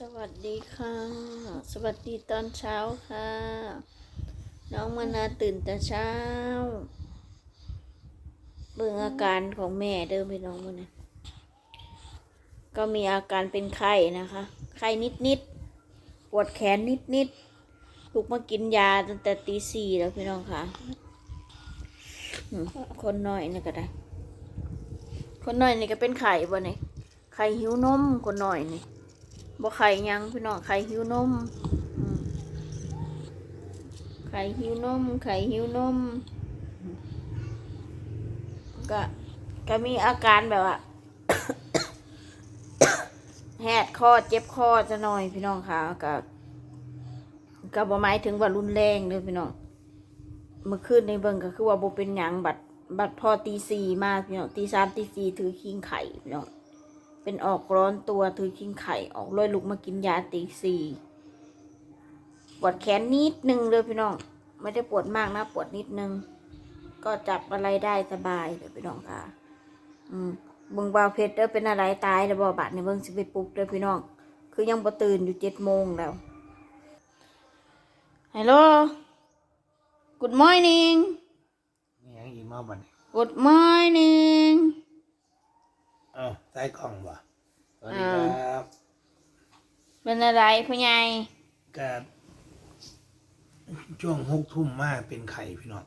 สวัสดีค่ะ สวัสดีตอนเช้าค่ะ น้องมานาตื่นแต่เช้า เบิ่งอาการของแม่เดิมพี่น้องมันนะก็มีอาการเป็นไข้นะคะ ไข้นิดนิดปวดแขนนิดนิดๆลูกมากินยาตั้งแต่ตีสี่แล้วพี่น้องค่ะ คนน้อยนี่ก็ได้ คนน้อยนี่ก็เป็นไข่บ่เนี่ยไข่หิวนมคนน้อยนี่ บ่ไข่ยังพี่น้องไข่หิวนมอืมไข่หิวนมไข่หิวนมก็ก็มีอาการแบบว่าแหดคอเจ็บคอจะหน่อยพี่น้องค่ะก็ก็บ่หมายถึงว่ารุนแรงเลยพี่น้องเมื่อคืนในเบิ่งก็คือว่าบ่เป็นหยังบัดบัดพอตีสี่มาพี่น้องตีสามตีสี่ถือคิงไข่พี่น้อง เป็นออกร้อนตัวถือกินไข่ออกเลยลุกมากินยาตีสี่ปวดแขนนิดนึงเลยพี่น้อง ไม่ได้ปวดมากนะ ปวดนิดนึง ก็จับอะไรได้สบายเลยพี่น้องค่ะ อืมเบิ่งบาวเพชรเด้อเป็นอะไรตายแล้วบ่บาดในเบิ่งสิไปปลุกเด้อพี่น้อง คือยังบ่ตื่นอยู่เจ็ดโมงแล้วฮัลโหล Good morning นี่ยังอีกมาบัดนี้ Good morning เอ้าใส่กล่องบ่สวัสดีครับเป็นอะไรพ่อใหญ่ก็ช่วงหกทุ่มมาเป็นไข่พี่น้อง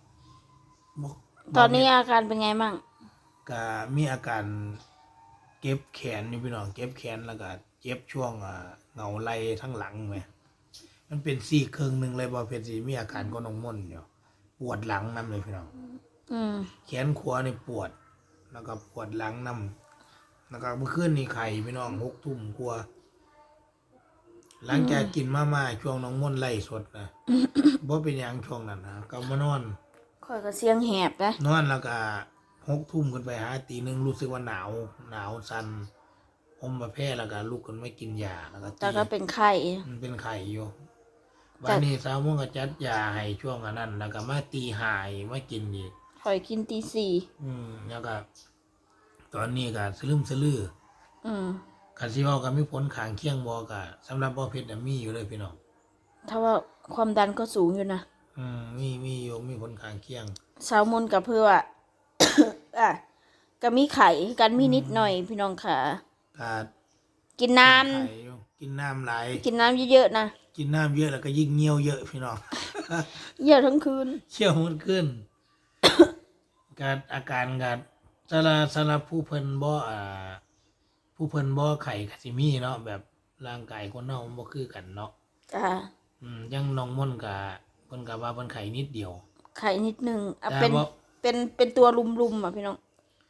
บ่ตอนนี้อาการเป็นไงมั่งก็มีอาการเก็บแขนอยู่พี่น้องเก็บแขนแล้วก็เจ็บช่วงอ่าเหงาไหล่ทั้งหลังไหมมันเป็นซี่เครื่องหนึ่งเลยบ่เพชรสิมีอาการก็นองม่นอยู่ปวดหลังนํเลยพี่น้องอืมแขนขวานี่ปวด แล้วก็ปวดหลังนํ แล้วก็เมื่อคืนนี่ไข่พี่น้องหกทุ่มกว่าหลังจากกินมาม่าช่วงน้องม่นไล่สดนะบ่เป็นหยังช่วงนั้นนะก็มานอนค่อยก็เสียงแหบนะนอนแล้วก็หกทุ่มขึ้นไปหาตีหนึ่งรู้สึกว่าหนาว หนาวสันอมมาแพ้แล้วก็ลุกขึ้นไม่กินยาแล้วก็ตีแต่ก็เป็นไข้ มันเป็นไข่อยู่แต่วันนี้สาวม่วงก็จัดยาให้ช่วงอันนั้นแล้วก็มาตีหายมากินอีกข่อยกินตีสี่อืมแล้วก็ ตอนนี้ก็สลืมสลืออืมคันสิเว้าก็มีผลข้างเคียงบ่ก็สำหรับบ่เพชรน่ะมีอยู่เลยพี่น้องถ้าว่าความดันก็สูงอยู่นะอืมมีมีอยู่มีผลข้างเคียงสาวมนกับเพื่อ อะก็มีไข่กันมีนิดหน่อยพี่น้องค่ะ ก็กินน้ไข่อยู่กินน้ำหลายำกินน้ำเยอะๆนะกินน้ำเยอะแล้วก็ยิ่งเงียวเยอะพี่น้อง เยอะทั้งคืน เชี่ยวมันขึ้น การอาการการ สำหรับสำหรับผู้เพิ่นบ่อ่า ผู้เพิ่นบ่ไข่กสิมีเนาะแบบร่างกายคนเฮามันบ่คือกันเนาะจ้าอืมอยังน้องม่อนกะเพิ่นก็ว่าเพิ่นไข่นิดเดียว ไข่นิดนึงอะแต่เป็นว่า เป็นเป็นตัวลุมๆอะพี่น้อง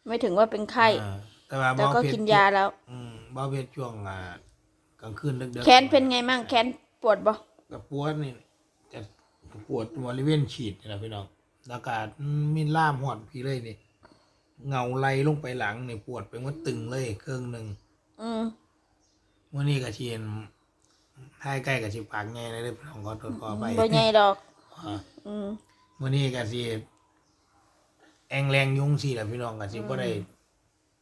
ไม่ถึงว่าเป็นไข้ อ่าแต่ว่าแต่บ่ก็เพชรกินยาแล้ว อืมบ่เพชรช่วงอ่ากลางคืนดึกๆแขนเป็นไงมั่งแขนปวดบ่ก็ปวดนี่จะปวดบริเวณฉีดนี่นะพี่น้องแล้วก็มีล่ามหอดพี่เลยนี่ เงาไหลลงไปหลังนี่ปวดไปหมดตึงเลยเครื่องหนึงอืมมื่อนี้ก็เชียนท้ายใกล้กับชิปากไงเลยเด้อพี่น้องขอโทษขอไปบ่ใหญ่ดอกอ่าอืมมื่อนี้ก็สิแองแรงยุงสิแหละพี่น้องก็สิบ่ได้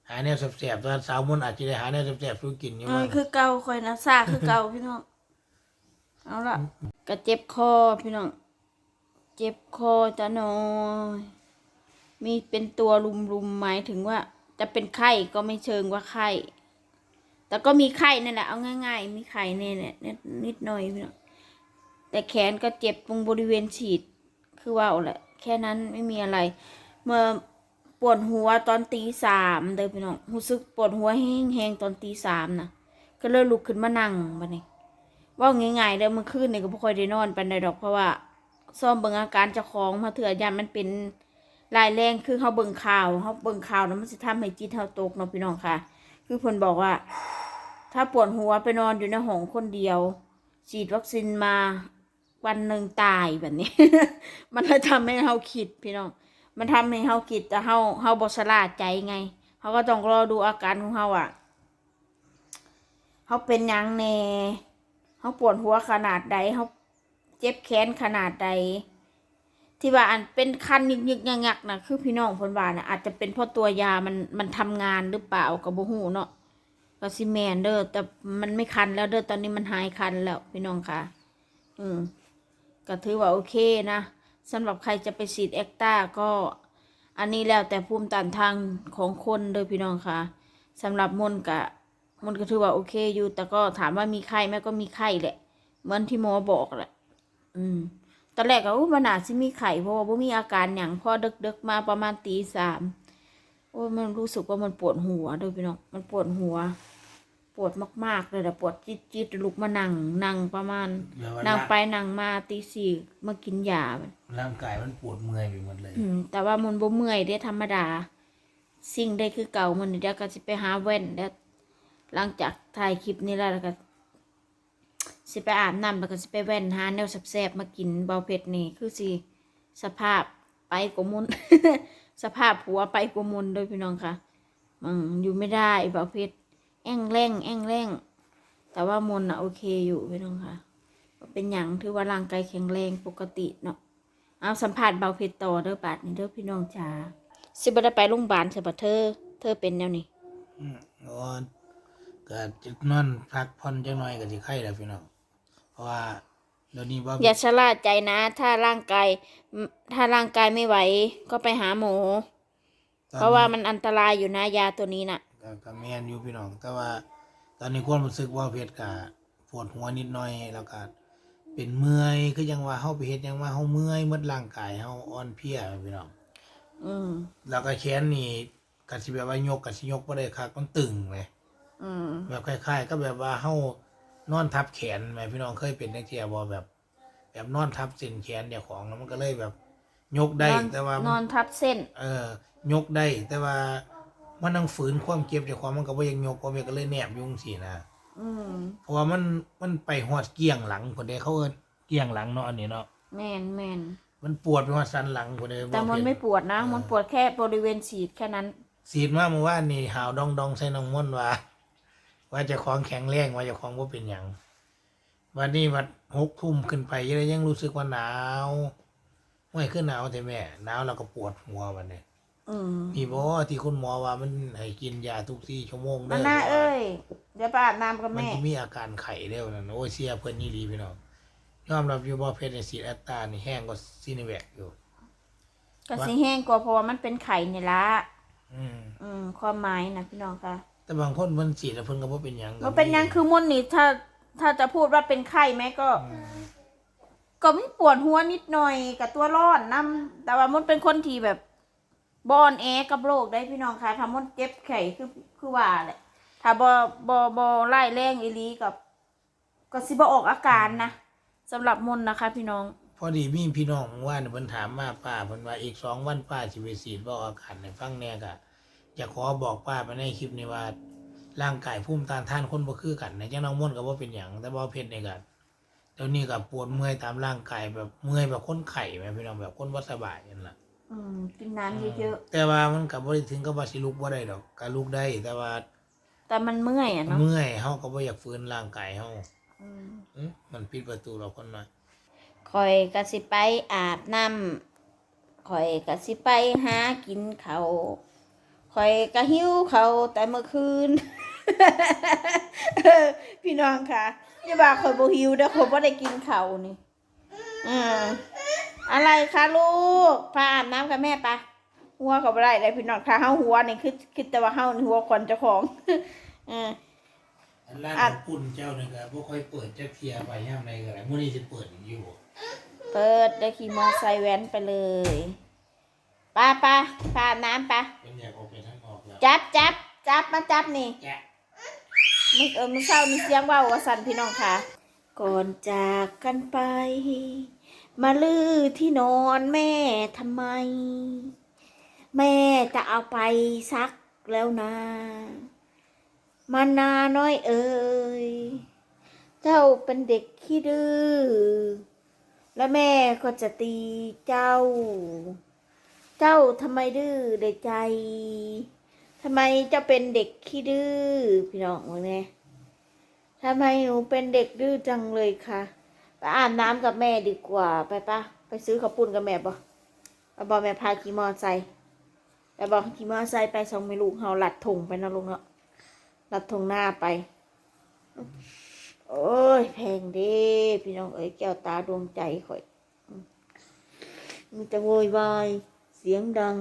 หาแนวแสบๆตอนสาวมนต์อาจจะได้หาแนวแสบๆสู้กินอยู่อืมั้มงคือเก่าคอยนะซาคือเก่าพี่น้องเอาละก็เจ็บคอพี่น้อง เจ็บคอจะหน่อย มีเป็นตัวรุมๆหมายถึงว่า จะเป็นไข้ก็ไม่เชิงว่าไข้ แต่ก็มีไข้นั่นแหละเอาง่าย ๆ มีไข้เนี่ยเนี่ยนิดนิดหน่อยพี่น้องแต่แขนก็เจ็บตรงบริเวณฉีด คือว่าแหละแค่นั้นไม่มีอะไร เมื่อปวดหัวตอนตีสามเด้อพี่น้องรู้สึกปวดหัวแห้งๆตอนตีสามนะก็เลยลุกขึ้นมานั่งบัดนี้เว่าง่ายๆเด้อเมื่อคืนนี่ก็บ่ค่อยได้นอนปานใดดอกเพราะว่าซ่อมเบิ่งอาการเจ้าของมาเถื่อยามมันเป็น รายแรงคือเฮาเบิ่งข่าวเฮาเบิ่งข่าวแล้วมันสิทำให้จิตเฮาตกเนาะพี่น้องค่ะ คือเพิ่นบอกว่า ถ้าปวดหัวไปนอนอยู่ในห้องคนเดียว ฉีดวัคซีนมาวันหนึ่งตายแบบนี้ มันเลยทำให้เฮาคิดพี่น้อง มันทำให้เฮาคิดแต่เฮาเฮาบ่สลาดใจไงเฮาก็ต้องรอดูอาการของเฮาอะเฮาเป็นยังแน่เฮาปวดหัวขนาดใดเฮาเจ็บแขนขนาดใด ที่ว่าอันเป็นคันยึกยึกงักงักๆนะคือพี่น้องพนว่านะอาจจะเป็นเพราะตัวยามันมันทำงานหรือเปล่าก็บ่ฮู้เนาะก็ก็สิแมนเด้อแต่มันไม่คันแล้วเด้อตอนนี้มันหายคันแล้วพี่น้องค่ะ อืมก็ถือว่าโอเคนะสำหรับใครจะไปฉีดแอคต้าก็อันนี้แล้วแต่ภูมิต้านทานของคนเด้อพี่น้องค่ะสำหรับมนกะมนก็ถือว่าโอเคอยู่ แต่ก็ถามว่ามีไข้ไหมก็มีไข้แหละ เหมือนที่หมอบอกแหละ อืม ตอนแรกก็อู้มันอาจสิมีไข้เพราะว่าบ่มีอาการหยังพอดึกๆมาประมาณตีสามโอ้ยมันรู้สึกว่ามันปวดหัวเด้วยพี่น้องมันปวดหัว ปวดมากๆเลยแต่ปวดจิตๆลุกมานั่งนั่งประมาณเดี๋ยวว่านั่งร่างไปนั่งมาตีสี่มากินยามันร่างกายมันปวดเมื่อยไปหมดเลย อืมแต่ว่ามันบ่เมื่อยได้ธรรมดา สิ่งได้คือเก่ามันเดี๋ยวก็สิไปหาแว่นแล้วหลังจากถ่ายคลิปนี้แล้วแล้วก็ สิไปอาบน้ำแล้วก็สิไปแว่นหาแนวแซ่บๆมากินเบาเผ็ดนี่คือสิสภาพไปกว่ามุนสภาพหัวไปกว่ามุนโดยพี่น้องค่ะอืมอยู่ไม่ได้เบาเผ็ดแอ่งแรงแอ่งแรงแต่ว่ามนอะโอเคอยู่พี่น้องค่ะ เป็นหยังถือว่าร่างกายแข็งแรงปกติเนาะเอาสัมผัสเบาเผ็ดต่อเด้อบาดนี้เด้อพี่น้องจ๋าสิบ่ได้ไปโรงพยาบาลใช่ปะเธอ เธอเป็นแนวนี้อืมก็ก็จะนอนพักผ่อนจังหน่อยก็สิไข้แล้วพี่น้อง เพราะว่าเดี๋ยวนี้ว่าอย่าชะล่าใจนะ ถ้าร่างกายถ้าร่างกายไม่ไหว ก็ไปหาหมอเพราะว่ามันอันตรายอยู่นะยาตัวนี้น่ะก็ก็แม่นอยู่พี่น้อง แต่ว่า ตอนนี้ความรู้สึกว่าเพชรก็ปวดหัวนิดหน่อยแล้วก็เป็นเมื่อยคือยังว่าเฮาไปเฮ็ดหยังว่าเฮาเมื่อยหมดร่างกายเฮาอ่อนเพลียพี่น้องอืมแล้วก็แขนนี่ก็สิแบบว่ายกก็สิยกบ่ได้คักมันตึงเลยอืมแบบคล้ายๆ ก็แบบว่าเฮา นอนทับแขนแหมพี่น้องเคยเป็นจังซี่บ่แบบ แบบนอนทับเส้นแขนเจ้าของแล้วมันก็เลยแบบ ยกได้นอนแต่ว่านมัอนทับเส้น เออยกได้ แต่ว่ามันต้องฝืนความเจ็บเจ้าของมันก็บ่อยังยกก็มันก็เลยแนบอยุ่จั่งซี่นะอืมเพราะว่ามันมันไปฮอดเกี้ยงหลังคนใดเขาเอิ้นเกี้ยงหลังเนาะอันนี้เนาะแมนแมนมันปวดไปฮอดสันหลังคนใดแต่มันไม่ปวดนะ มันปวดแค่บริเวณฉีดแค่นั้น สีดมาเมื่อวานนี่หาวดองดองใส่น้องม่อนว่า ว่าเจะของแข็งแรงว่าเจะของบ่เป็นหยังวันนี้วัดหกทุ่มขึ้นไปยังยังรู้สึกว่าหนาวไม่ขึ้นหนาวแต่แม่หนาวแล้วก็ปวดหัววันนี้อืมมีบ่ที่คุณหมอว่ามันให้กินยาทุกสี่ชั่วโมงมาหน้าเอ้ยเดี๋ยวไปอาบน้ำกับมันแม่จะมีอาการไข้เร็วนั่นโอ้ยเสียเพิ่นนี่ดีพี่น้องยอมรับอยู่บ่เพชรในสีแอตตานี่แห้งกว่าซีนิแวคอยู่ก็สิแห้งกว่าเพราะว่ามันเป็นไข่นี่ละอืม อืมความหมายนะพี่น้องค่ะ แต่บางคนเพิ่นฉีดแล้วเพิ่นก็บ่เป็นหยังก็มันเป็นหยังคือมนนี่ถ้าถ้าจะพูดว่าเป็นไข้ไหมก็อืมก็ไม่ปวดหัวนิดหน่อยกับตัวร้อนน้ำแต่ว่ามดเป็นคนที่แบบบอนแอกับโรคได้พี่น้องคะถ้ามดเจ็บไข้คือคือว่าแหละถ้าบอบอบอไล่แรงอีหลีกับก็สิบออกอาการนะสำหรับมนนะคะ พี่น้อง พอดีมีพี่น้องว่าเนี่ยเพิ่นถามมาป้าเพิ่นว่าอีกสองวันป้าสิไปฉีดบ่อาการให้ฟังแหน่ก็ อยากขอบอกป้าไปในคลิปนี้ว่าร่างกายภูมิต้านทานคนบ่คือกันนะจังน้องม่วนก็บ่เป็นหยังแต่บ่เพชรนี่ก็เดี๋ยวนี้ก็ปวดเมื่อยตามร่างกายแบบเมื่อยแบบคนไข้แม่พี่น้องแบบคนบ่สบายนั่นล่ะอืมกินน้ำเยอะแต่ว่ามันก็บ่ได้ถึงกับว่าสิลุกบ่ได้ดอกก็ลุกได้แต่ว่า ๆแต่มันเมื่อยอะเนาะเมื่อยเฮาก็บ่อยากฝืนร่างกายเฮาอืมอื้อมันปิดประตูเราคนน้อยคอยกะสิไปอาบน้ำคอยกะสิไปหากินเขาว คอยกะหิวเขาวแต่เมื่อคืนเออพี่น้องค่ะอย่าบอกคอยบ่หิวเด้อคอยบ่ได้กินเขาวนี่อืมอะไรคะลูกพาอาบน้ำกับแม่ปะหัวก็บ่ได้เลยพี่น้องถ้าเฮาหัวนี่คือคือแต่ว่าเฮานี่หัวคนเจ้าของเอออันร้านอะของปุ่นเจ้านี่ก็บ่ค่อยเปิดจักเที่ยไปยามใดก็ได้มื้อนี้สิเปิดอยู่เปิดได้ขี่มอไซค์แว้นไปเลยไป้าป้าพาอาบน้ำปะเป็นอยากออกไป จับจับจับมาจับนี่แกะมึงเออมึงเศร้ามีเสียงเว่าวว่าสันพี่น้องค่ะ ก่อนจากกันไป มาลือที่นอนแม่ทำไม แม่จะเอาไปซักแล้วนะมานาน้อยเอ่ยเจ้าเป็นเด็กขี้ดื้อและแม่ก็จะตีเจ้า เจ้าทำไมดื้อเด็กใจ ทำไมจ้าเป็นเด็กขี้ดื้อพี่น้องว่าไงทำไมหนูเป็นเด็กดื้อจังเลยคะไปอาบน้ำกับแม่ดีกว่าไปปะไปซื้อข้าวปุ้นกับแม่ปะไปบอกแม่พาขี่มอไซค์ไปบอกขี่มอไซค์ไปส่งไม่ลูกเฮาหลัดถุงไปนะลุงเนาะหลัดทงหน้าไป โอ้ยแพงเด้พี่น้องเอ้ยแก้วตาดวงใจข่อยมมันจะโวยวายเสียงดัง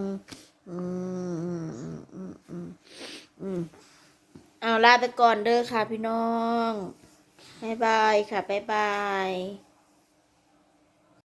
อืมอืมอืมอืมอืมเอาลาไปก่อนเด้อค่ะพี่น้องบ๊ายบายค่ะบ๊ายบาย